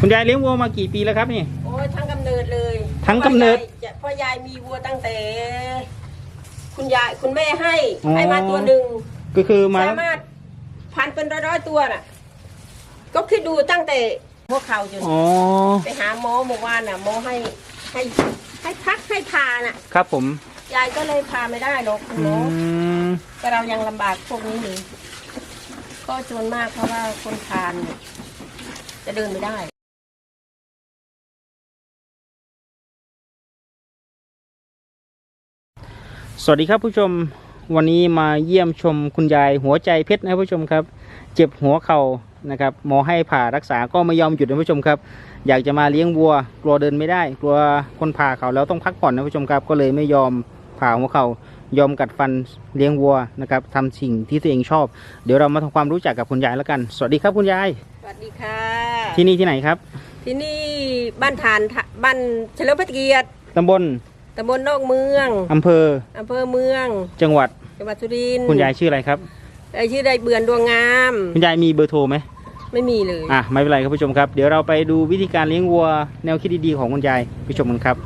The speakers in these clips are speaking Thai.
คุณยายเลี้ยงวัวมากี่ปีแล้วครับนี่ โอ้ยทั้งกำเนิดเลยทั้งกำเนิดพราะยายเพราะยายมีวัวตั้งแต่ คุณยายคุณแม่ให้อ๋อ ให้มาตัวหนึ่งก็คือมา สามารถพันเป็นร้อยๆตัวน่ะ ก็คิดดูตั้งแต่พวกเขาจนอ๋อ ไปหาหมอเมื่อวานน่ะหมอให้ให้ให้พักให้พาน่ะ ครับผม ยายก็เลยพาไม่ได้หรอกคุณหอืมอม แต่เรายังลำบากพวกนี้อยู่ก็จนมากเพราะว่าคนพานเนี่ยจะเดินไม่ได้ สวัสดีครับผู้ชมวันนี้มาเยี่ยมชมคุณยายหัวใจเพชรนะครับผู้ชมครับ เจ็บหัวเข่านะครับหมอให้ผ่ารักษาก็ไม่ยอมหยุดนะผู้ชมครับ อยากจะมาเลี้ยงวัว กลัวเดินไม่ได้ กลัวคนผ่าเขาแล้วต้องพักผ่อนนะผู้ชมครับ ก็เลยไม่ยอมผ่าหัวเขา่ายอมกัดฟันเลี้ยงวัวนะครับทำสิ่งที่ตัวเองชอบ เดี๋ยวเรามาทำความรู้จักกับคุณยายแล้วกัน สวัสดีครับคุณยาย สวัสดีค่ะ ที่นี่ที่ไหนครับ ที่นี่บ้านฐานทะบ้านเฉลิมพระเกียรติตำบล ตำบลนอกเมืองอำเภออำเภอเมือง จังหวัดจังหวัดสุรินทร์คุณยายชื่ออะไรครับ เอ่ยชื่อใดเบือนดวงงาม คุณยายมีเบอร์โทรไหมไม่มีเลย อะไม่เป็นไรครับผู้ชมครับ เดี๋ยวเราไปดูวิธีการเลี้ยงวัวแนวคิดดีๆของคุณยายผู้ชมกันครับ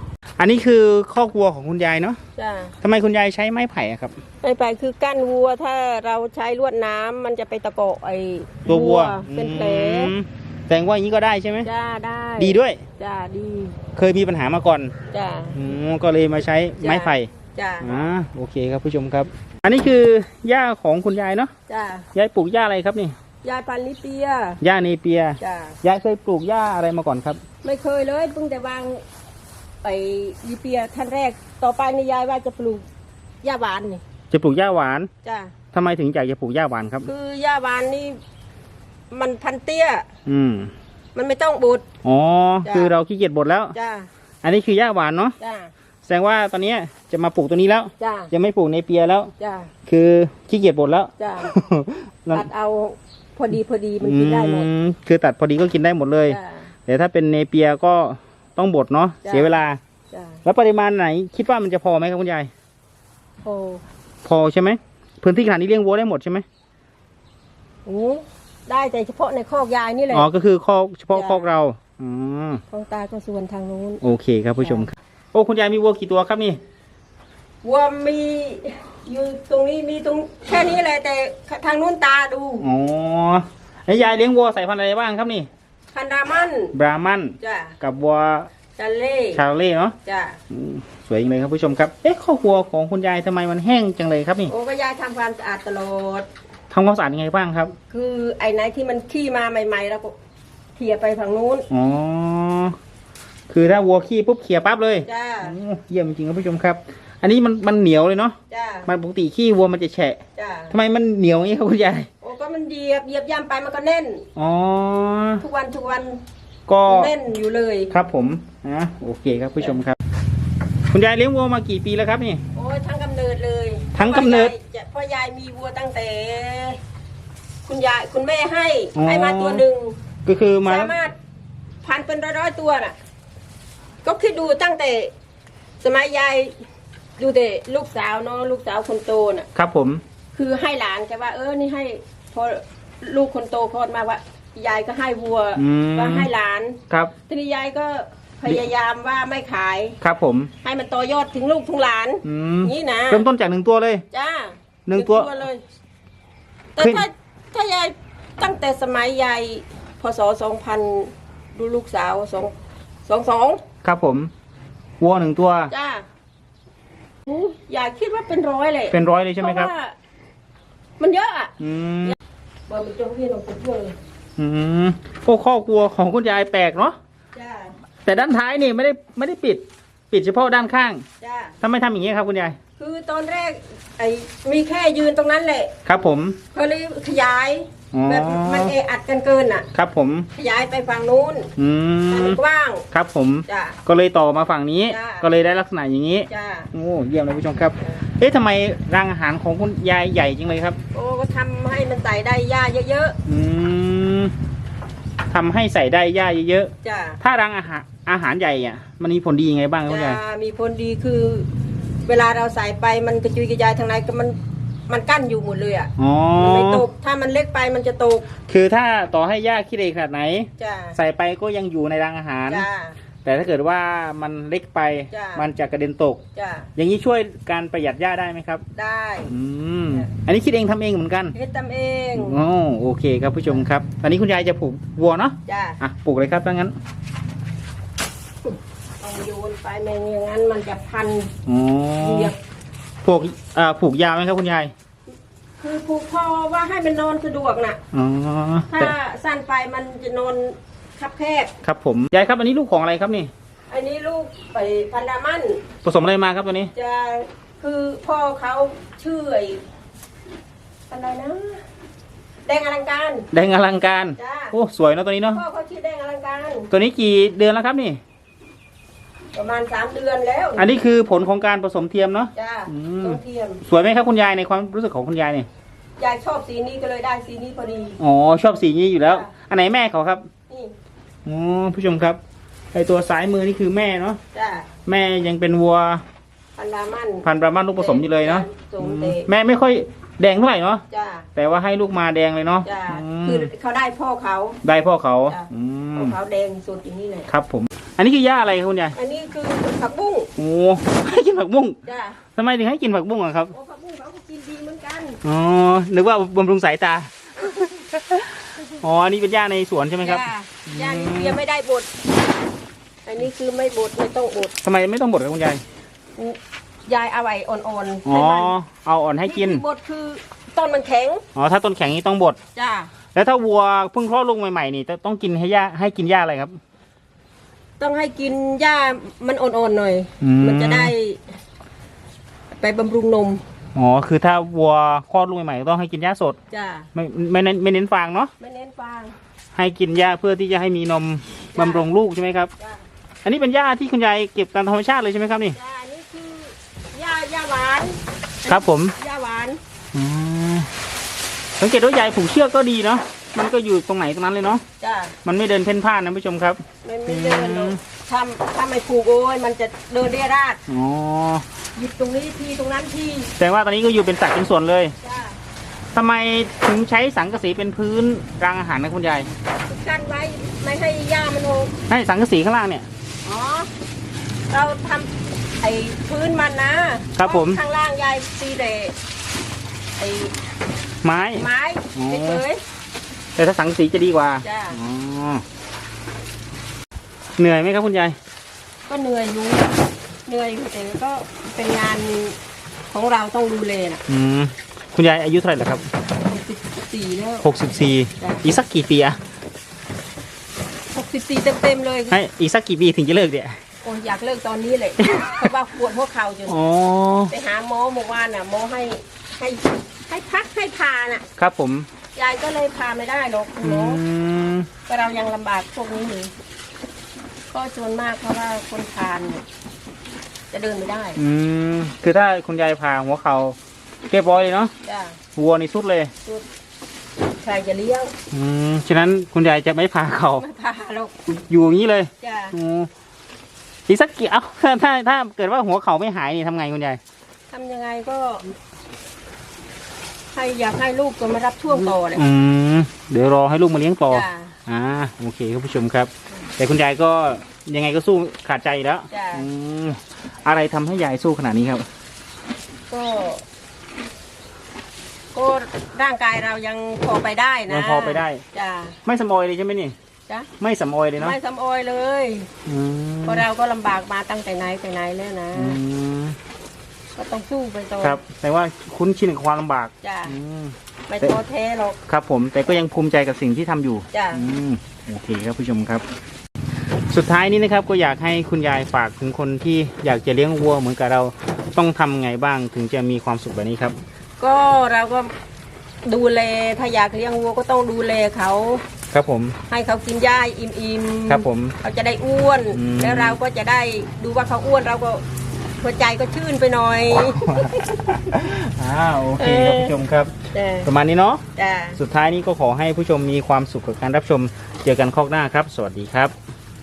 อันนี้คือคอกวัวของคุณยายเนาะจ้าทำไมคุณยายใช้ไม้ไผ่อะครับไม่ไปคือกั้นวัวถ้าเราใช้ลวดน้ำมันจะไปตะเกาะไอ้ตัววัวเป็นแผล อืม แสดงว่าอย่างนี้ก็ได้ใช่ไหมจ้าได้ดีด้วย จ้าดีเคยมีปัญหามาก่อนจ้าอืมก็เลยมาใช้ไม้ไผ่จ้าอ่าโอเคครับผู้ชมครับ อันนี้คือหญ้าของคุณยายเนาะจ้ายายปลูกหญ้าอะไรครับนี่ยายปันลิเปียหญ้าเนเปียจ้ายายเคยปลูกหญ้าอะไรมาก่อนครับ ไม่เคยเลยเพิ่งแต่วางไปลิเปียท่านแรก ต่อไปนี่ยายว่าจะปลูกหญ้าหวานนี่จะปลูกหญ้าหวานจ้าทำไมถึงอยากจะปลูกหญ้าหวานครับ คือหญ้าหวานนี่ มันพันเตี้ย อืมมันไม่ต้องบุดอ๋อจ้ะ คือเราขี้เกียจบดแล้ว จ้าอันนี้คือหญ้าหวานเนาะจ้าแสดงว่าตอนนี้จะมาปลูกตัวนี้แล้ว จ้าจะไม่ปลูกในเปียแล้ว จ้าคือขี้เกียจบดแล้วจ้านั่นตัดเอาพอดีพอดีมันกินได้หมดอืมคือตัดพอดีก็กินได้หมดเลยจ้า แต่ถ้าเป็นเนเปียก็ต้องบดเนาะจ้ะ เสียเวลา จ้าแล้วปริมาณไหน คิดว่ามันจะพอไหมครับคุณยายโอ้พอใช่ไหมพื้นที่ขนาดนี้เลี้ยงวัวได้หมดใช่ไหมโห ได้แต่เฉพาะในคอกยายนี่แหละ อ๋อก็คือคอกเฉพาะจ้ะ คอกเราอืมของตาก็ส่วนทางนู้นโอเคครับผู้ชมครับโอ้คุณยายมีวัวกี่ตัวครับนี่วัวมีอยู่ตรงนี้มีตรงแค่นี้แหละแต่ทางนู้นตาดูอ๋อแล้วยายเลี้ยงวัวสายพันธุ์อะไรบ้างครับนี่คันรามันบรามันจ้ากับวัวจันเล่ชาโลเล่เนาะจ้าอืมสวยจังเลยครับผู้ชมครับเอ๊ะคอกวัวของคุณยายทำไมมันแห้งจังเลยครับนี่โอ้ก็ยายทำความสะอาดตลอด ทำความสะอาดยังไงบ้างครับ คือไอ้ไหนที่มันขี้มาใหม่ๆเราก็เขี่ยไปฝั่งนู้นอ๋อ คือถ้าวัวขี้ปุ๊บเขี่ยปั๊บเลยจ้าโอ้เยี่ยมจริงๆครับผู้ชมครับ อันนี้มันมันเหนียวเลยเนาะ จ้ามันปกติขี้วัวมันจะแฉะจ้าทำไมมันเหนียวอย่างนี้ครับคุณยาย โอ้ก็มันเหยียบเหยียบย่ำไปมันก็แน่น อ๋อ ทุกวันทุกวันก็ แน่นอยู่เลยครับผมนะโอเคครับผู้ชมครับ คุณยายเลี้ยงวัวมากี่ปีแล้วครับนี่ โอ้ยทั้งกำเนิดเลยทั้งกำเนิด เพราะยายมีวัวตั้งแต่ คุณยายคุณแม่ให้อ๋อ ให้มาตัวหนึ่งก็คือมาสามารถพันเป็นร้อยๆตัวน่ะ ก็คิดดูตั้งแต่ สมัยยายดูแต่ลูกสาวเนาะลูกสาวคนโตน่ะ ครับผม คือให้หลานแกว่า เออนี่ให้พอลูกคนโตคลอดมาว่า ยายก็ให้วัวอืม ว่าให้หลานครับทีนี้ยายก็พยายามว่าไม่ขาย ครับผมให้มันต่อยอดถึงลูกถึงหลานอืมนี่นะเริ่มต้นจากหนึ่งตัวเลย จ้า หนึ่งตัว เลย แต่ขึ้น ถ้าถ้ายายตั้งแต่สมัยยายพศสองพันดูลูกสาวสองสองสองครับผมวัวหนึ่งตัว จ้าหูยายคิดว่าเป็นร้อยเลยเป็นร้อยเลยใช่ไหมครับ เพาะว่ามันเยอะอะอืมเบอร์มันจงพี่ลงไปด้วยเลยอืมพวกข้อกวัวของคุณยายแปลกเนาะจ้าแต่ด้านท้ายนี่ไม่ได้ไม่ได้ปิด ปิดเฉพาะด้านข้างจ้าทำไมทำอย่างนี้ครับคุณยาย คือตอนแรกไอ้มีแค่ยืนตรงนั้นแหละครับผม เขาเลยขยายอ๋อ แบบมันเออัดกันเกินอะ ครับผม ขยายไปฝั่งนู้นอืให้มมันกว้างครับผม จ้าก็เลยต่อมาฝั่งนี้ จ้ะ ก็เลยได้ลักษณะอย่างนี้ จ้าโอ้เยี่ยมเลยผู้ชมครับ เอ๊ะทำไมรางอาหารของคุณยายใหญ่จริงเลยครับ โอ้ก็ทำให้มันใส่ได้หญ้าเยอะอืมทำให้ใส่ได้หญ้าเยอะๆจ้าๆถ้ารางอาหารอาหารใหญ่อะมันมีผลดียังไงบ้างครับคุณจะยายมีผลดีคือ เวลาเราใส่ไปมันกระจุยกระจายทางไหนก็มันมันกั้นอยู่หมดเลยอะอ๋อมันไม่ตกถ้ามันเล็กไปมันจะตกคือถ้าต่อให้หญ้าขี้เหร่ขนาดไหน จ้าใส่ไปก็ยังอยู่ในรังอาหาร จ้า แต่ถ้าเกิดว่ามันเล็กไป จ้ะ มันจะกระเด็นตก จ้าอย่างนี้ช่วยการประหยัดหญ้าได้ไหมครับ ได้ อืม จ้ะ อันนี้คิดเองทำเองเหมือนกันเฮ็ดตำเองโอ้โอเคครับผู้ชมครับ ตอนนี้คุณยายจะปลูกวัวเนาะ จ้า อะ ปลูกเลยครับถ้างั้น ต้องโยนไปไม่อย่างนั้นมันจะพันอ๋อเหยียบปลูกอ่าปลูกยาวไหมครับคุณยายคือผูกคอว่าให้มันนอนสะดวกน่ะ อ๋อถ้าแต่สั้นไปมันจะนอนคับแคบ ครับผมยายครับอันนี้ลูกของอะไรครับนี่ อันนี้ลูกไปพันดามันผสมอะไรมาครับตัวนี้ จะคือพ่อเขาชื่อไอ้อะไรนะ แดงอลังการ แดงอลังการ จ้า โอ้สวยเนอะตัวนี้เนาะพ่อเขาชื่อแดงอลังการ ตัวนี้กี่เดือนแล้วครับนี่ ประมาณสามเดือนแล้วอันนี้คือผลของการผสมเทียมเนาะ จ้าอืม ต้องเทียมสวยไหมครับคุณยายในความรู้สึกของคุณยายเนี่ยยายชอบสีนี้ก็เลยได้สีนี้พอดี อ๋อชอบสีนี้อยู่แล้วจ้ะอันไหนแม่เขาครับนี่อ๋อผู้ชมครับไอตัวซ้ายมือนี่คือแม่เนาะจ้าแม่ยังเป็นวัวพันดามันพันธุ์บรามันลูกผสมอยู่เลยเนาะสูอืงมเตะแม่ไม่ค่อยแดงเท่าไหร่เนาะจ้าแต่ว่าให้ลูกมาแดงเลยเนาะจ้าอืมคือเขาได้พ่อเขา ได้พ่อเขาจ้ะ อืพ่อม เขาแดงสุดอย่างนี้เลย ครับผม อันนี้คือหญ้าอะไรครับคุณยายอันนี้คือผักบุ้งโอ้ให้กินผักบุ้งจ้าทำไมถึงให้กินผักบุ้งอะครับโอ้ผักบุ้งเขาก็กินดีเหมือนกันอ๋อนึกว่าบำรุงสายตาอ๋ออันนี้เป็นหญ้าในสวนใช่ไหมครับจ้าย่างนี้ยังไม่ได้บด อันนี้คือไม่บดไม่ต้องบดทำไมไม่ต้องบดครับคุณยายยายเอาไว้อ่อนๆอ๋อให้มันเอาอ่อนให้กินบดคือต้นมันแข็งอ๋อถ้าต้นแข็งนี่ต้องบด จ้าแล้วถ้าวัวเพิ่งคลอดลูกใหม่ๆนี่ต้องกินให้หญ้าให้กินหญ้าอะไรครับ ต้องให้กินหญ้ามันอ่อนๆหน่อย อืม มันจะได้ ไปบำรุงนมอ๋อคือถ้าวัวคลอดลูกใหม่ๆต้องให้กินหญ้าสด จ้าไม่ไม่เน้นไม่เน้นฟางเนาะไม่เน้นฟางให้กินหญ้าเพื่อที่จะให้มีนมบำรุงลูกใช่ไหมครับ จ้าอันนี้เป็นหญ้าที่คุณยายเก็บตามธรรมชาติเลยใช่ไหมครับนี่จ้าอันนี้คือหญ้าหญ้าหวานครับผมหญ้าหวาน อืมสังเกตว่ายายผูกเชือกก็ดีเนาะ มันก็อยู่ตรงไหนตรงนั้นเลยเนาะจ้ามันไม่เดินเพ่นพ่านนะผู้ชมครับ ไม่ไม่เดินหรอกอืมถ้าถ้าไม่ผูกโอ้ยมันจะเดินเรียราดอ๋อหยิบตรงนี้ทีตรงนั้นทีแต่ว่าตอนนี้ก็อยู่เป็นสัดเป็นส่วนเลยจ้าทำไมถึงใช้สังกะสีเป็นพื้นรางอาหารนะคุณยายกันไว้ไม่ให้หญ้ามันโหกให้สังกะสีข้างล่างเนี่ย อ๋อ เราทำไอ้พื้นมันนะครับผม ข้างล่างยายตีแต่ไอ้ไม้ ไม้อ๋อ เฉย แต่ถ้าสังกะสีจะดีกว่าจ้ะอ๋อเหนื่อยไหมครับคุณยายๆก็เหนื่อยอยู่เหนื่อยอยู่แต่ก็เป็นงานของเราต้องดูแลน่ะอืม คุณยายอายุเท่าไหร่แล้วครับสิบสี่แล้วหกสิบสี่จ้ะอีกสักกี่ปีอะหกสิบสี่เต็มๆเลยให้อีกสักกี่ปีถึงจะเลิกเนี่ย โอ้ยอยากเลิกตอนนี้เลยเพราะว่าปวดหัวเข่าจนอ๋อ ไปหาหมอเมื่อวานน่ะหมอให้ให้ให้พักให้พาน่ะ ครับผม ยายก็เลยพาไม่ได้หรอกคุณอืหมอมก็เรายังลำบากพวกนี้อยู่ก็จนมากเพราะว่าคนทานเนี่ยจะเดินไม่ได้อืมคือถ้าคุณยายผ่าหัวเขาเรียบร้อยเลยเนาะจ้าวัวนี่สุดเลยใครจะเลี้ยงอืมฉะนั้นคุณยายจะไม่ผ่าเขาไม่พาหรอกอยู่อย่างนี้เลยจ้าอืมอีกสักกี่เอ้าถ้าถ้าถ้าเกิดว่าหัวเขาไม่หายนี่ทำไงคุณยายทำยังไงก็ ให้อยากให้ลูกก็มารับช่วงต่อเลยอืมเดี๋ยวรอให้ลูกมาเลี้ยงต่อจ้าอ่าโอเคครับผู้ชมครับ แต่คุณยายก็ยังไงก็สู้ขาดใจอยู่แล้วจ้าอืมอะไรทำให้ยายสู้ขนาดนี้ครับ ก็ ก็ร่างกายเรายังพอไปได้นะยังพอไปได้ จ้าไม่สมอยเลยใช่ไหมนี่จ้าไม่สมอยเลยเนาะไม่สำออยเลย อืมเพราะเราก็ลำบากมาตั้งแต่ไหนแต่ไหนแล้วนะ อืม ก็ต้องสู้ไปต่อครับ แต่ว่าคุ้นชินกับความลำบากจ้าอืม ไม่ท้อแท้หรอก ครับผมแต่ก็ยังภูมิใจกับสิ่งที่ทำอยู่จ้าอืมโอเคครับผู้ชมครับ สุดท้ายนี้นะครับก็อยากให้คุณยายฝากถึงคนที่อยากจะเลี้ยงวัวเหมือนกับเราต้องทำไงบ้างถึงจะมีความสุขแบบนี้ครับก็เราก็ดูแลถ้าอยากเลี้ยงวัวก็ต้องดูแลเขา ครับผม ให้เขากินหญ้าอิ่มๆครับผมเขาจะได้อ้วน อืม แล้วเราก็จะได้ดูว่าเขาอ้วนเราก็ หัวใจก็ชื่นไปหน่อย อ่าโอเคครับผู้ชมครับ จ้าประมาณนี้เนาะ จ้าสุดท้ายนี้ก็ขอให้ผู้ชมมีความสุขกับการรับชม เจอกันคอกหน้าครับ สวัสดีครับ